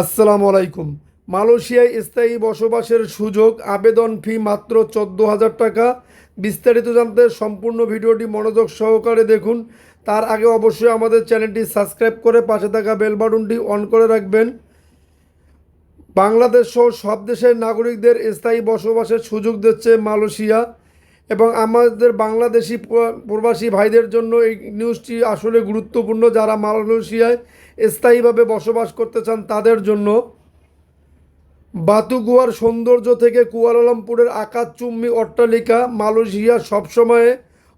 আসসালামু আলাইকুম। মালয়েশিয়ায় স্থায়ী বসবাসের সুযোগ আবেদন ফি মাত্র চোদ্দ হাজার টাকা। বিস্তারিত জানতে সম্পূর্ণ ভিডিওটি মনোযোগ সহকারে দেখুন। তার আগে অবশ্যই আমাদের চ্যানেলটি সাবস্ক্রাইব করে পাশে থাকা বেল বাটনটি অন করে রাখবেন। বাংলাদেশ সহ সব দেশের নাগরিকদের স্থায়ী বসবাসের সুযোগ দিচ্ছে মালয়েশিয়া এবং আমাদের বাংলাদেশি প্রবাসী ভাইদের জন্য এই নিউজটি আসলে গুরুত্বপূর্ণ। যারা মালয়েশিয়ায় স্থায়ীভাবে বসবাস করতে চান তাদের জন্য বাতুগুয়ার সৌন্দর্য থেকে কুয়ালালামপুরের আকাশচুম্বী অট্টালিকা মালয়েশিয়া সবসময়ে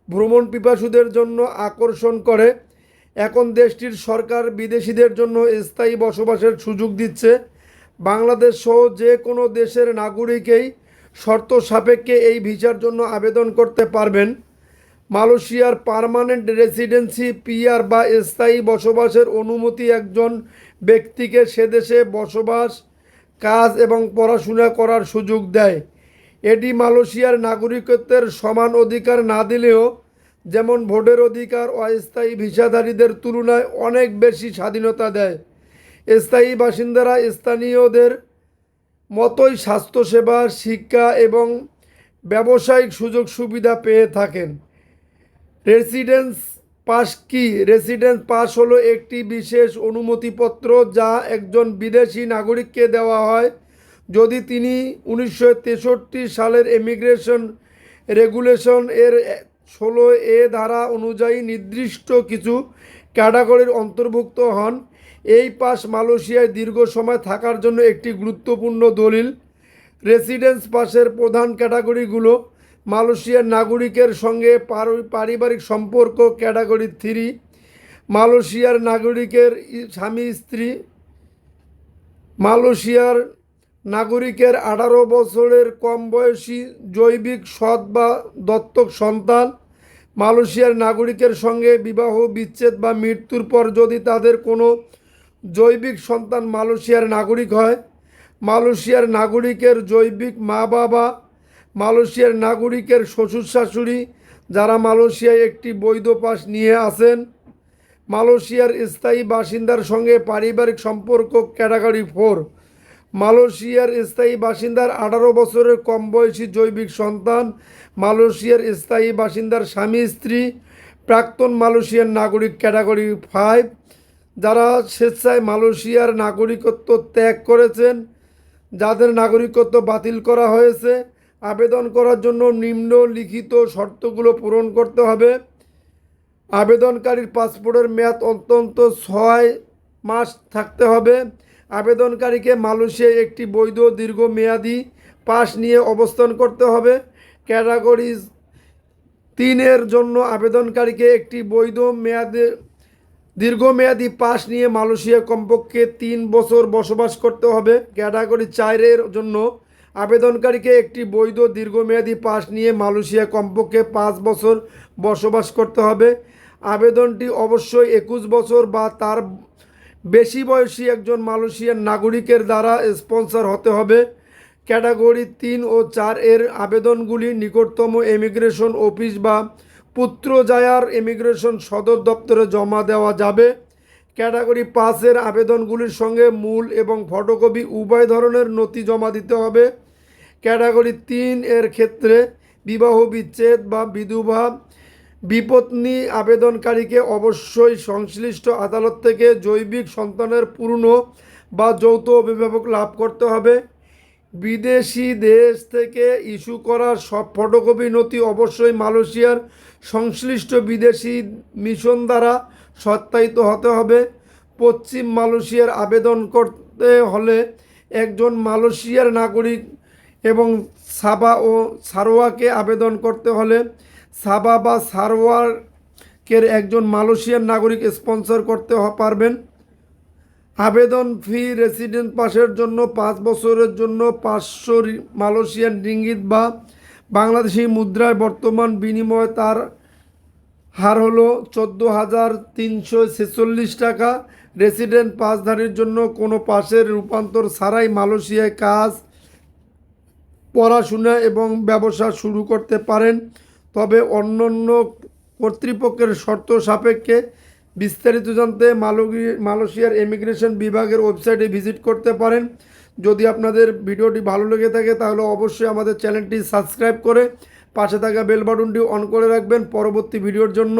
ভ্রমণ পিপাসুদের জন্য আকর্ষণ করে। এখন দেশটির সরকার বিদেশিদের জন্য স্থায়ী বসবাসের সুযোগ দিচ্ছে। বাংলাদেশ সহ যে কোনো দেশের নাগরিকেই শর্ত সাপেক্ষে এই ভিসার জন্য আবেদন করতে পারবেন। মালয়েশিয়ার পার্মানেন্ট রেসিডেন্সি পিআর বা স্থায়ী বসবাসের অনুমতি একজন ব্যক্তিকে সে দেশে বসবাস, কাজ এবং পড়াশোনা করার সুযোগ দেয়। এটি মালয়েশিয়ার নাগরিকত্বের সমান অধিকার না দিলেও, যেমন ভোটের অধিকার অস্থায়ী ভিসাধারীদের তুলনায় অনেক বেশি স্বাধীনতা দেয়। স্থায়ী বাসিন্দারা স্থানীয়দের মতোই স্বাস্থ্যসেবা, শিক্ষা এবং ব্যবসায়িক সুযোগ সুবিধা পেয়ে থাকেন। রেসিডেন্স পাস কি? রেসিডেন্স পাস হলো একটি বিশেষ অনুমতিপত্র যা একজন বিদেশি নাগরিককে দেওয়া হয়। যদি তিনি উনিশশো তেষট্টি সালের ইমিগ্রেশন রেগুলেশন এর ষোলো এ ধারা অনুযায়ী নির্দিষ্ট কিছু ক্যাটাগরির অন্তর্ভুক্ত হন, এই পাস মালয়েশিয়ায় দীর্ঘ সময় থাকার জন্য একটি গুরুত্বপূর্ণ দলিল। রেসিডেন্স পাসের প্রধান ক্যাটাগরিগুলো মালয়েশিয়ার নাগরিকের সঙ্গে পারিবারিক সম্পর্ক ক্যাটাগরি থ্রি। মালয়েশিয়ার নাগরিকের স্বামী, স্ত্রী। মালয়েশিয়ার নাগরিকের আঠারো বছরের কম বয়সী জৈবিক সৎ বা দত্তক সন্তান। মালয়েশিয়ার নাগরিকের সঙ্গে বিবাহ, বিচ্ছেদ বা মৃত্যুর পর যদি তাদের কোনো জৈবিক সন্তান মালয়েশিয়ার নাগরিক হয়, মালয়েশিয়ার নাগরিকের জৈবিক মা বাবা মালয়েশিয়ার নাগরিকের শ্বশুর শাশুড়ি যারা মালয়েশিয়ায় একটি বৈধ পাস নিয়ে আসেন মালয়েশিয়ার স্থায়ী বাসিন্দার সঙ্গে পারিবারিক সম্পর্ক ক্যাটাগরি ফোর। মালয়েশিয়ার স্থায়ী বাসিন্দার আঠারো বছরের কম বয়সী জৈবিক সন্তান, মালয়েশিয়ার স্থায়ী বাসিন্দার স্বামী, স্ত্রী, প্রাক্তন মালয়েশিয়ার নাগরিক ক্যাটাগরি ফাইভ। যারা স্বেচ্ছায় মালয়েশিয়ার নাগরিকত্ব ত্যাগ করেছেন, যাদের নাগরিকত্ব বাতিল করা হয়েছে আবেদন করার জন্য নিম্নলিখিত শর্তগুলো পূরণ করতে হবে। আবেদনকারীর পাসপোর্টের মেয়াদ অন্তত ছয় মাস থাকতে হবে। আবেদনকারীকে মালয়েশিয়ায় একটি বৈধ দীর্ঘমেয়াদী পাস নিয়ে অবস্থান করতে হবে। ক্যাটাগরি তিনের জন্য আবেদনকারীকে একটি বৈধ মেয়াদে দীর্ঘমেয়াদী পাস নিয়ে মালয়েশিয়া কমপক্ষে তিন বছর বসবাস করতে হবে। ক্যাটাগরি চারের জন্য আবেদনকারীকে একটি বৈধ দীর্ঘমেয়াদী পাস নিয়ে মালয়েশিয়া কমপক্ষে পাঁচ বছর বসবাস করতে হবে। আবেদনটি অবশ্যই একুশ বছর বা তার বেশি বয়সী একজন মালয়েশিয়ার নাগরিকের দ্বারা স্পন্সর হতে হবে। ক্যাটাগরি তিন ও চার এর আবেদনগুলি নিকটতম ইমিগ্রেশন অফিস বা পুত্রজায়ার ইমিগ্রেশন সদর দপ্তরে জমা দেওয়া যাবে। ক্যাটাগরি পাঁচের আবেদনগুলির সঙ্গে মূল এবং ফটোকপি উভয় ধরনের নথি জমা দিতে হবে। ক্যাটাগরি তিন এর ক্ষেত্রে বিবাহ বিচ্ছেদ বা বিধবা বিপত্নী আবেদনকারীকে অবশ্যই সংশ্লিষ্ট আদালত থেকে জৈবিক সন্তানের পূর্ণ বা যৌথ অভিভাবক লাভ করতে হবে। বিদেশি দেশ থেকে ইস্যু করা সব ফটোকপি নথি অবশ্যই মালয়েশিয়ার সংশ্লিষ্ট বিদেশি মিশন দ্বারা সত্যায়িত হতে হবে। পশ্চিম মালয়েশিয়ার আবেদন করতে হলে একজন মালয়েশিয়ার নাগরিক এবং সাবা ও সারোয়াকে আবেদন করতে হলে সাবা বা সারোয়াকের একজন মালয়েশিয়ার নাগরিক স্পন্সর করতে পারবেন। আবেদন ফি রেসিডেন্ট পাসের জন্য পাঁচ বছরের জন্য পাঁচশো মালয়েশিয়ান রিঙ্গিত বা বাংলাদেশি মুদ্রায় বর্তমান বিনিময়ে তার হার হলো চোদ্দ হাজার তিনশো ছেচল্লিশ টাকা। রেসিডেন্ট পাসধারীর জন্য কোনো পাশের রূপান্তর ছাড়াই মালয়েশিয়ায় কাজ পড়াশোনা এবং ব্যবসা শুরু করতে পারেন। তবে অন্যান্য কর্তৃপক্ষের শর্ত সাপেক্ষে বিস্তারিত জানতে মালয়েশিয়ার ইমিগ্রেশন বিভাগের ওয়েবসাইটে ভিজিট করতে পারেন। যদি আপনাদের ভিডিওটি ভালো লেগে থাকে, তাহলে অবশ্যই আমাদের চ্যানেলটি সাবস্ক্রাইব করে পাশে থাকা বেল বাটনটি অন করে রাখবেন পরবর্তী ভিডিওর জন্য।